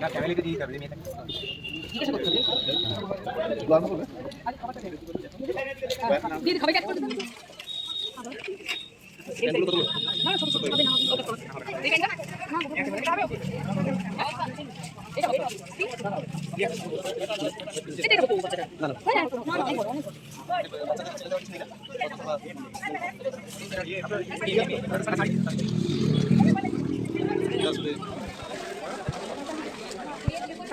কাট করে দেবো বোকা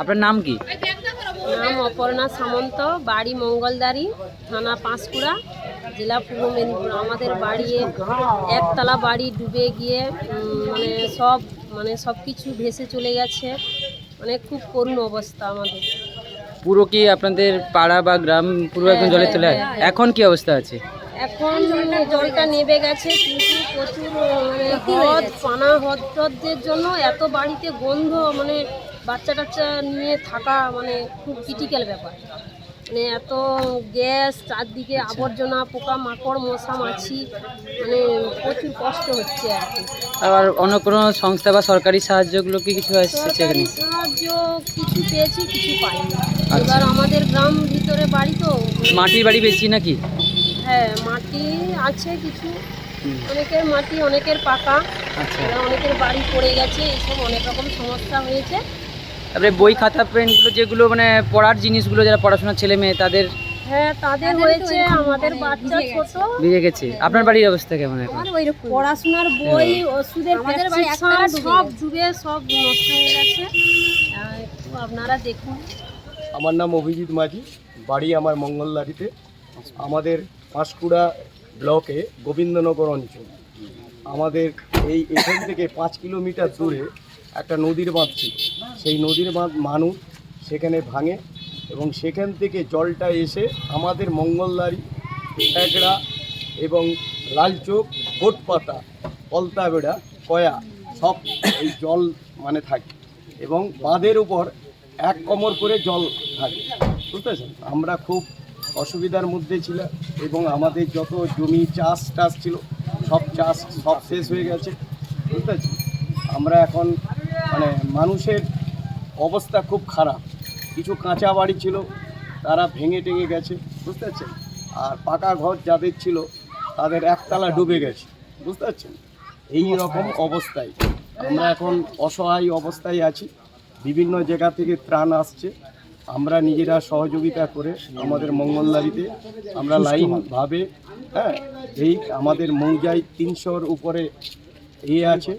আপনার নাম কি? নাম অপর্ণা সামন্ত বাড়ি মঙ্গলদারি থানা পাঁশকুড়া। জেলা পূর্ব মেদিনীপুর। আমাদের বাড়ি একতলা বাড়ি ডুবে গিয়ে মানে সব মানে সব কিছু ভেসে চলে গেছে। মানে খুব করুণ অবস্থা আমাদের। পুরো কি আপনাদের পাড়া বা গ্রাম পুরো একদম জলে চলে আসে? এখন কি অবস্থা আছে? এখন জলটা নেবে গেছে কিন্তু প্রচুর মানে হ্রদ পানা হ্রদ ট্রদের জন্য এত বাড়িতে গন্ধ মানে বাচ্চা টাচ্চা নিয়ে থাকা মানে খুব ক্রিটিক্যাল ব্যাপার। মানে এত গ্যাস চারদিকে আবর্জনা পোকা মাকড় মশা মাছি মানে প্রচুর কষ্ট হচ্ছে আর কি আর অন্য কোনো সংস্থা বা সরকারি সাহায্যগুলো কি কিছু আসছে সাহায্য কিছু পেয়েছি কিছু পাইনি। এবার আমাদের গ্রাম ভিতরে বাড়ি তো মাটির বাড়ি বেশি নাকি? হ্যাঁ মাটি আছে কিছু। অনেকের মাটি অনেকের পাকা। আচ্ছা। অনেকের বাড়ি পড়ে গেছে এইসব অনেক রকম সমস্যা হয়েছে। তারপরে বই খাতা পেনগুলো যেগুলো মানে পড়ার জিনিসগুলো যারা পড়াশোনার ছেলে মেয়ে তাদের হ্যাঁ তাদের হয়েছে আমাদের বাচ্চা ছোট। ভিজে গেছে। আপনার বাড়ির অবস্থা কেমন এখন? পড়াশোনার বই ওষুধের আমাদের সব ডুবে সব নষ্ট হয়ে গেছে। আপনারা দেখুন। আমার নাম অভিজিৎ মাঝি বাড়ি আমার মঙ্গলদারিতে। আমাদের পাঁশকুড়া ব্লকে গোবিন্দনগর অঞ্চল। আমাদের এই এখান থেকে পাঁচ কিলোমিটার দূরে একটা নদীর বাঁধ ছিল। সেই নদীর বাঁধ মানুষ সেখানে ভাঙে এবং সেখান থেকে জলটা এসে আমাদের মঙ্গলদারি ট্যাগড়া এবং লালচোক, গোটপাতা, পলতাবেড়া, কয়া সব এই জল মানে থাকে এবং বাঁধের উপর এক কমর করে জল থাকে। বুঝতে পেরেছেন আমরা খুব অসুবিধার মধ্যে ছিলাম এবং আমাদের যত জমি চাষ টাস ছিল, সব চাষ সব শেষ হয়ে গেছে। বুঝতে আমরা এখন মানে মানুষের অবস্থা খুব খারাপ। কিছু কাঁচা বাড়ি ছিল তারা ভেঙে টেঙে গেছে বুঝতে পারছেন? আর পাকা ঘর যাদের ছিল তাদের একতলা ডুবে গেছে বুঝতে পারছেন? এই রকম অবস্থায়। আমরা এখন অসহায় অবস্থায় আছি। বিভিন্ন জায়গা থেকে ত্রাণ আসছে। আমরা নিজেরা সহযোগিতা করে আমাদের মঙ্গলদারিতে আমরা লাইনভাবে হ্যাঁ এই আমাদের মৌজায় তিনশোর উপরে এ আছে।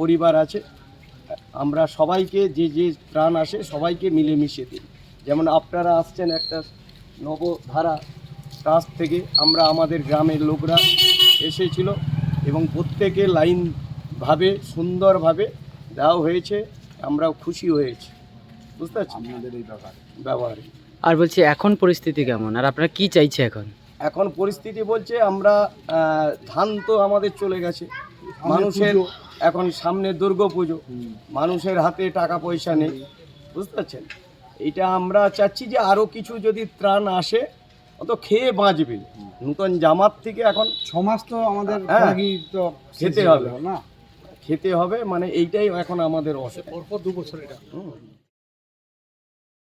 পরিবার আছে। আমরা সবাইকে যে যে ত্রাণ আসে সবাইকে মিলেমিশে দিই। যেমন আপনারা আসছেন একটা নবধারা ট্রাস্ট থেকে আমরা আমাদের গ্রামের লোকরা এসেছিল এবং প্রত্যেকে লাইনভাবে সুন্দরভাবে দেওয়া হয়েছে আমরাও খুশি হয়েছি। বুঝতে পারছি আপনাদের এই ব্যাপার ব্যবহারে। আর বলছি এখন পরিস্থিতি কেমন? আর আপনারা কি চাইছে এখন? এখন পরিস্থিতি বলছে আমরা ধান তো আমাদের চলে গেছে। মানুষের এখন সামনে দুর্গা পুজো। মানুষের হাতে টাকা পয়সা নেই। বুঝতে পারছেন? এটা আমরা চাচ্ছি যে আরও কিছু যদি ত্রাণ আসে অত খেয়ে বাঁচবে। নতুন জামাত থেকে এখন ছমাস তো আমাদের হ্যাঁ। খেতে হবে। না? খেতে হবে মানে এইটাই এখন আমাদের অসুবিধা। পরপর দু বছর এটা।